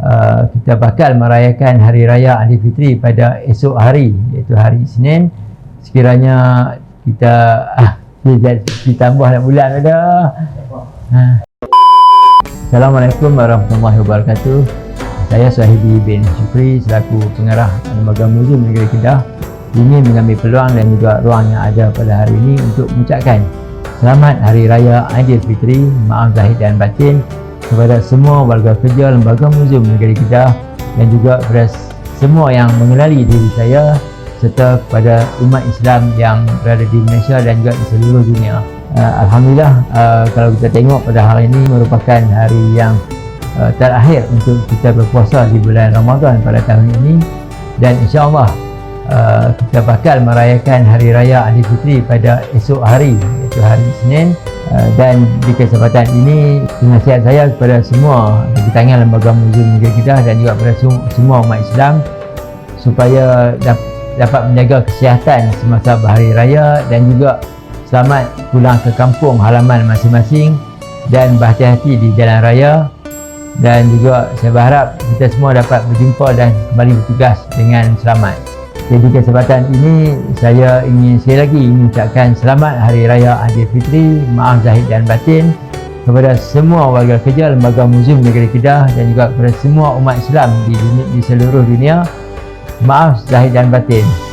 uh, kita bakal merayakan Hari Raya Aidilfitri pada esok hari iaitu hari Isnin sekiranya kita ah ditambah nak bulan ada ha. Assalamualaikum warahmatullahi wabarakatuh. Saya Sahibi bin Syukri selaku pengarah Lembaga Muzium Negeri Kedah. Ingin mengambil peluang dan juga ruang yang ada pada hari ini untuk mengucapkan Selamat Hari Raya Aidilfitri, maaf zahir dan batin kepada semua warga kerja Lembaga Muzium Negeri Kedah dan juga kepada semua yang mengenali diri saya serta kepada umat Islam yang berada di Malaysia dan juga di seluruh dunia. Uh, Alhamdulillah uh, kalau kita tengok pada hari ini merupakan hari yang uh, terakhir untuk kita berpuasa di bulan Ramadan pada tahun ini dan insya-Allah uh, kita bakal merayakan Hari Raya Aidilfitri pada esok hari iaitu hari uh, dan di kesempatan ini nasihat saya kepada semua di tangan Lembaga Muzium Negeri Kedah dan juga kepada semua umat Islam supaya dap dapat menjaga kesihatan semasa berhari raya dan juga selamat pulang ke kampung halaman masing-masing dan berhati-hati di jalan raya dan juga saya berharap kita semua dapat berjumpa dan kembali bertugas dengan selamat. Jadi kesempatan ini saya ingin sekali lagi mengucapkan selamat Hari Raya Aidilfitri, maaf zahir dan batin kepada semua warga kerja Lembaga Muzium Negeri Kedah dan juga kepada semua umat Islam di, di seluruh dunia. Maaf zahir dan batin.